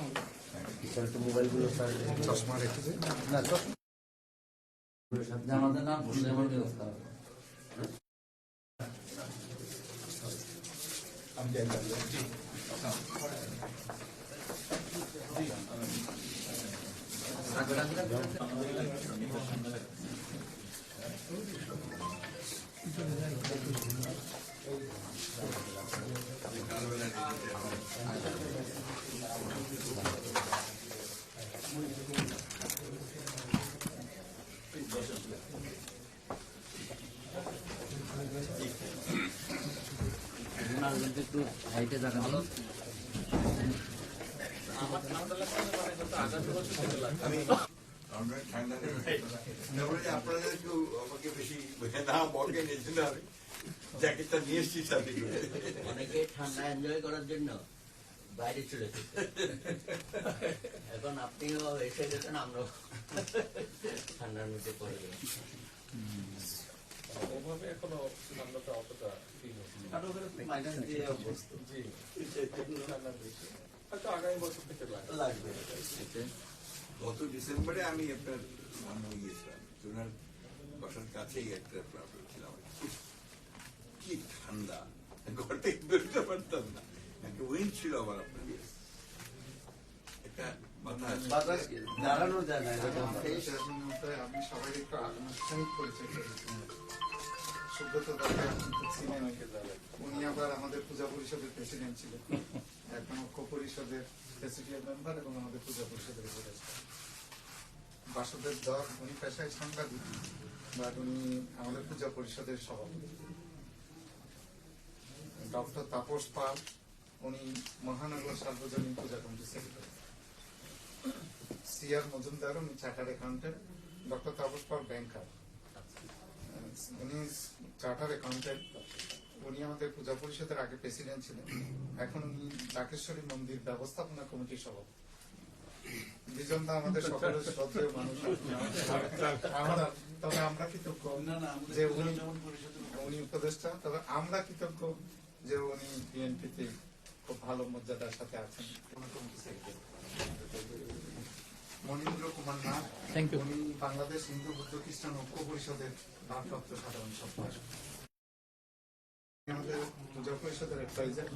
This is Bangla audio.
স্যার একটু মোবাইলগুলো স্যার, চশমা রেখেছে। না, চশমা। আমাদের নাম সুন্দরবন ব্যবস্থা একটু হাইটে জায়গা আমরা ঠান্ডা অনেকে ঠান্ডা এনজয় করার জন্য বাইরে চলে এখন আপনিও এসে গেছেন আমরাও ঠান্ডার মধ্যে পড়ে ওভাবে এখনও ঠান্ডাটা অতটা আগামী বছর থেকে লাগবে। লাগবে। গত ডিসেম্বরে আমি আপনার নাম গিয়েছিলাম জোনার বাসার কাছেই একটা প্রবলেম ছিল আমার। কি- ঠান্ডা? ঘর থেকে বেরোতে পারতাম না। একটা উইন্ড ছিল আমার আপনার উনি আবার আমাদের পূজা পরিষদের প্রেসিডেন্ট ছিলেন পরিষদের মেম্বার এবং আমাদের পূজা পরিষদের দর উনি পেশায় সাংবাদিক বাট উনি আমাদের পূজা পরিষদের সভাপতি ডক্টর তাপস পাল উনি মহানগর সার্বজনীন পূজা কমিটির সেক্রেটারি সিআর মজুমদার উনি chartered accountant doctor Tapas Pal banker উনি চার্টার্ড অ্যাকাউন্টেন্ট উনি আমাদের পূজা পরিষদের আগে প্রেসিডেন্ট ছিলেন। এখন উনি ডাকেশ্বরী মন্দির ব্যবস্থাপনা কমিটির সভাপতি। দুজন তো আমাদের সকলের শ্রদ্ধেয় মানুষ। আমরা তবে আমরা কৃতজ্ঞ। যে উনি উনি উপদেষ্টা তবে আমরা কৃতজ্ঞ যে উনি বিএনপিতে খুব ভালো মর্যাদার সাথে আছেন। মনীন্দ্র কুমার নাথ উনি বাংলাদেশ হিন্দু বুদ্ধ খ্রিস্টান ঐক্য পরিষদের ভারপ্রাপ্ত সাধারণ সম্পাদক। আমাদের পরিষদের অ্যাডভাইজার